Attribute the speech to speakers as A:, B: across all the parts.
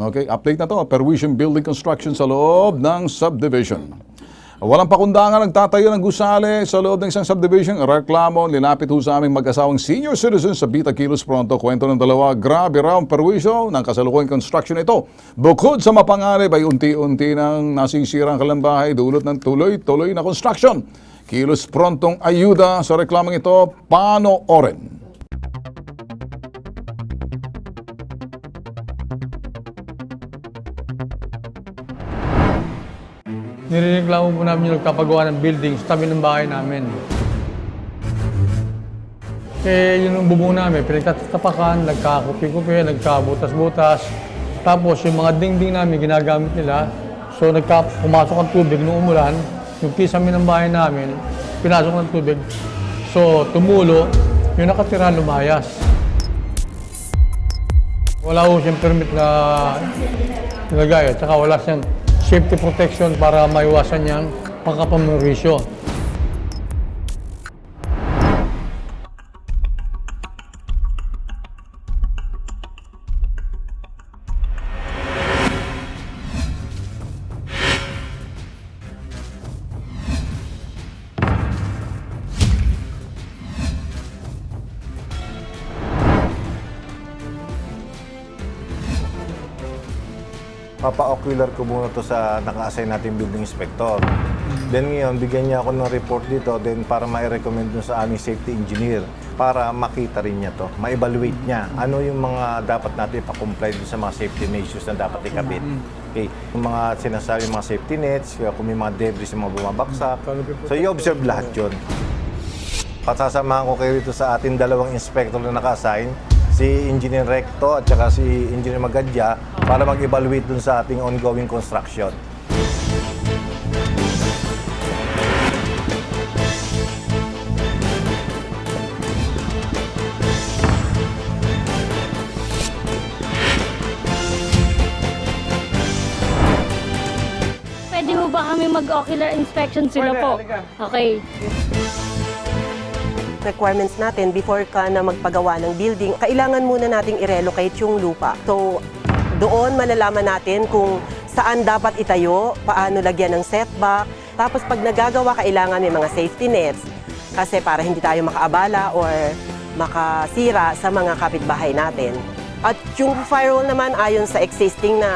A: Okay, update na to. Perwision Building Construction sa loob ng subdivision. Walang pakundangan nagtatayo ng gusali sa loob ng isang subdivision. Reklamo, linapit ho sa aming mag-asawang senior citizen sa Bita Kilos Pronto. Kwento ng dalawa, grabe raw ang perwisyo ng kasalukuyang construction ito. Bukod sa mapanganib ay unti-unti nang nasisira ang kalambahay dulot ng tuloy-tuloy na construction. Kilos Prontong ayuda sa reklamong ito, paano
B: Nireklamo po namin yung nagpapagawa ng building sa tabi ng bahay namin. Eh, yun ang bubong namin, pinagtatapakan, nagkakupi-kupi, nagkabutas-butas. Tapos yung mga dingding namin, ginagamit nila. So nagka, pumasok ang tubig nung umulan, yung kisame ng bahay namin, pinasok ng tubig. So tumulo, yung nakatira lumayas. Wala ko siyang permit na nilagay at saka wala siyang safety protection para maiwasan niyang pagkapamorisyo.
C: Papa-ocular ko muna to sa naka-assign nating building inspector. Then ngayon, bigyan niya ako ng report dito then para ma-recommend sa aming safety engineer para makita rin niya to, ma-evaluate niya ano yung mga dapat natin pa-comply dun sa mga safety measures na dapat ikabit. Okay. Yung mga sinasabi mga safety nets, kung may mga debris yung mga bumabaksak. So i-observe lahat yun. Pasasamahan ko kayo rito sa ating dalawang inspector na naka-assign, si Engineer Recto at saka si Engineer Magadya para mag-evaluate dun sa ating ongoing construction.
D: Pwede mo ba kami mag-ocular inspection sila po? Okay.
E: Requirements natin before ka na magpagawa ng building, kailangan muna nating i-relocate yung lupa. So, doon malalaman natin kung saan dapat itayo, paano lagyan ng setback. Tapos pag nagagawa, kailangan may mga safety nets kasi para hindi tayo makaabala or makasira sa mga kapitbahay natin. At yung firewall naman ayon sa existing na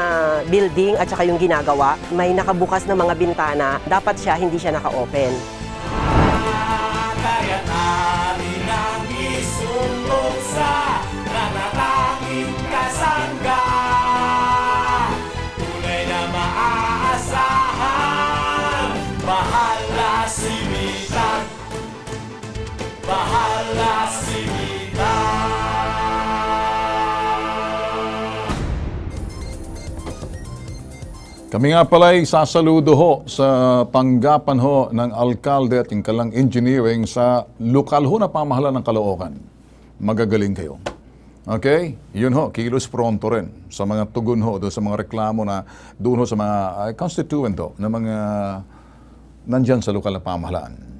E: building at saka yung ginagawa, may nakabukas na mga bintana, dapat siya hindi siya naka-open.
F: Bahala si Mitan
A: Kami nga pala ay sasaludo ho sa tanggapan ho ng alkalde at kalang engineering sa lokal ho na pamahalaan ng Caloocan. Magagaling kayo. Okay? Yun ho, kilos pronto rin sa mga tugon ho, doon sa mga reklamo na doon ho sa mga uh, constituent ho, na mga nandyan sa lokal na pamahalaan.